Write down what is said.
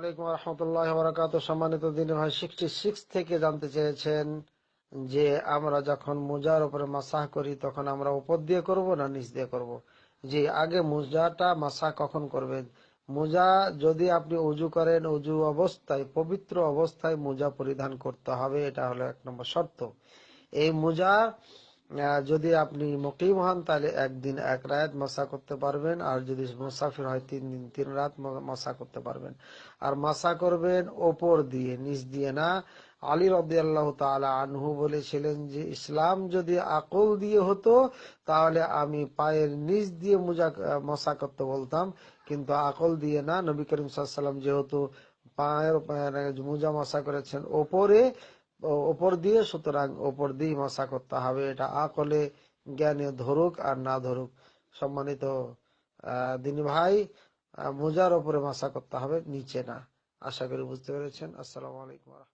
আলাইকুম রহমতুল্লাহ বরাকাত সম্মানিত দিনের ভাই সিক্সটি সিক্স থেকে জানতে চেয়েছেন যে আমরা যখন মোজার উপরে মাসাহ করি, তখন আমরা উপর দিয়ে করব না নিচ দিয়ে করব? যে আগে মোজাটা মাসা কখন করবেন? মোজা যদি আপনি উজু করেন, উজু অবস্থায়, পবিত্র অবস্থায় মোজা পরিধান করতে হবে, এটা হলো এক নম্বর শর্ত। এই মোজা যদি আপনি মকিম হন, তাহলে একদিন এক রাত মশা করতে পারবেন, আর যদি মুসাফির হয়, তিন দিন তিন রাত মশা করতে পারবেন। আর মাসা করবেন ওপর দিয়ে, নিচ দিয়ে না। আলী তালা আনহু বলেছিলেন যে, ইসলাম যদি আকল দিয়ে হতো, তাহলে আমি পায়ের নিচ দিয়ে মোজা, মশা করতে বলতাম। কিন্তু আকল দিয়ে না। নবী করিম সাল্লাম যেহেতু পায়ের পায়ের মোজা মশা করেছেন, ওপরে ওপর দিয়ে, সুতরাং ওপর দিয়ে মশা করতে হবে। এটা আকলে জ্ঞানে ধরুক আর না ধরুক, সম্মানিত দিনী ভাই মোজার ওপরে মশা করতে হবে, নিচে না। আশা করি বুঝতে পেরেছেন। আসসালামু আলাইকুম।